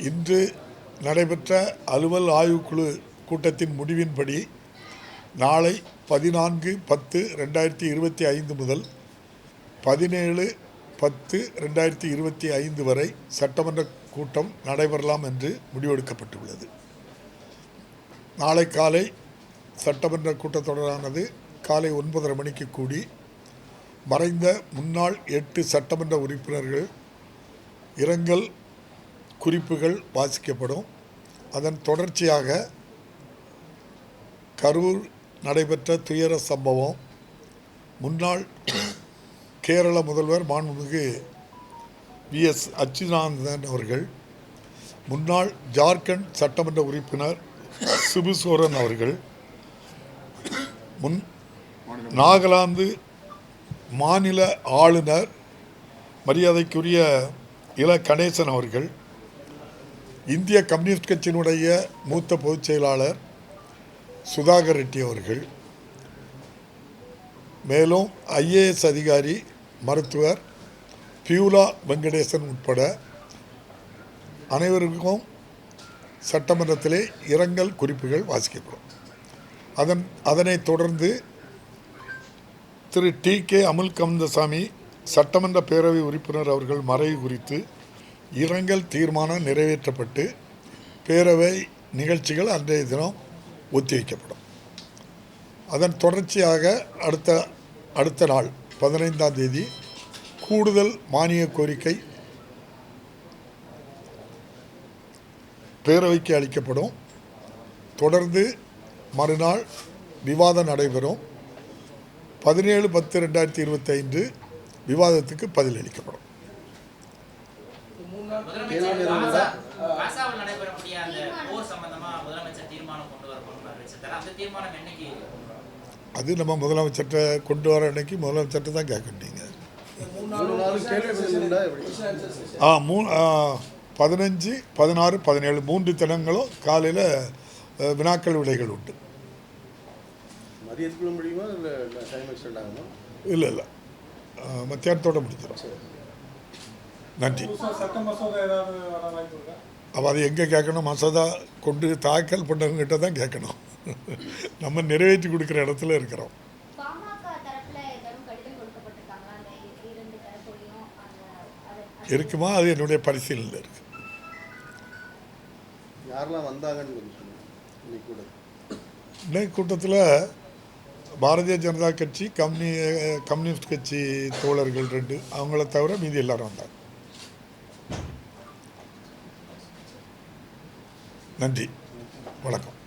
இன்று நடைபெற்ற அலுவல் ஆய்வுக்குழு கூட்டத்தின் முடிவின்படி நாளை பதினான்கு பத்து ரெண்டாயிரத்தி இருபத்தி ஐந்து முதல் பதினேழு பத்து ரெண்டாயிரத்தி இருபத்தி ஐந்து வரை சட்டமன்ற கூட்டம் நடைபெறலாம் என்று முடிவெடுக்கப்பட்டுள்ளது. நாளை காலை சட்டமன்ற கூட்டத்தொடரானது காலை ஒன்பதரை மணிக்கு கூடி மறைந்த முன்னாள் எட்டு சட்டமன்ற உறுப்பினர்கள் இரங்கல் குறிப்புகள் வாசிக்கப்படும். அதன் தொடர்ச்சியாக கரூர் நடைபெற்ற துயர சம்பவம். முன்னாள் கேரள முதல்வர் மாண்புமிகு வி. எஸ். அச்சுதானந்தன் அவர்கள் முன்னாள் ஜார்க்கண்ட் சட்டமன்ற உறுப்பினர் சிபு சோரன் அவர்கள் முன் நாகாலாந்து மாநில ஆளுநர் மரியாதைக்குரிய இல கணேசன் அவர்கள் இந்திய கம்யூனிஸ்ட் கட்சியினுடைய மூத்த பொதுச் செயலாளர் சுதாகர் ரெட்டி அவர்கள் மேலும் ஐஏஎஸ் அதிகாரி மருத்துவர் பியூலா வெங்கடேசன் உட்பட அனைவருக்கும் சட்டமன்றத்திலே இரங்கல் குறிப்புகள் வாசிக்கப்படும். அதன் அதனைத் தொடர்ந்து திரு டி கே அமுல் கந்தசாமி சட்டமன்ற பேரவை உறுப்பினர் அவர்கள் மறைவு குறித்து இரங்கல் தீர்மானம் நிறைவேற்றப்பட்டு பேரவை நிகழ்ச்சிகள் அன்றைய தினம் ஒத்திவைக்கப்படும். அதன் தொடர்ச்சியாக அடுத்த அடுத்த நாள் பதினைந்தாம் தேதி கூடுதல் மானிய கோரிக்கை பேரவைக்கு அளிக்கப்படும். தொடர்ந்து மறுநாள் விவாதம் நடைபெறும். பதினேழு பத்து ரெண்டாயிரத்தி இருபத்தைந்து விவாதத்துக்கு பதிலளிக்கப்படும். அளிக்கப்படும் காசாவில் நடைபெறக்கூடிய அந்த போர் சம்பந்தமா முதலமைச்சர் தீர்மானம் கொண்டு வரப்படும் அறிவிச்சிருக்காரு அந்த தீர்மானம் என்னைக்கு அது நம்ம முதலமைச்சர்கிட்ட கொண்டு வர அன்னைக்கு முதலமைச்சர்கிட்ட தான் எப்படி? ஆ மூ பதினஞ்சு பதினாறு பதினேழு மூன்று தினங்களும் காலையில் வினாக்கள் விடைகள் உண்டு. மதியத்துக்குள்ள முடியுமா? இல்லை டைம் எக்ஸ்டெண்ட் ஆகுமா? இல்லை இல்லை. மத்தியானத்தோடு முடிஞ்சிடும். நன்றி. இருக்கா? அப்போ அது எங்கே கேட்கணும்? மசோதா கொண்டு தாக்கல் பண்ணவங்ககிட்ட தான் கேட்கணும். நம்ம நிறைவேற்றி கொடுக்குற இடத்துல இருக்கிறோம். இருக்குமா? அது என்னுடைய இன்னைக்கு கூட. இன்னைக்கு கூட்டத்தில் பாரதிய ஜனதா கட்சி கம்யூனி கம்யூனிஸ்ட் கட்சி தோழர்கள் ரெண்டு. அவங்கள தவிர மீதி எல்லாரும் வந்தாங்க. நன்றி. வணக்கம்.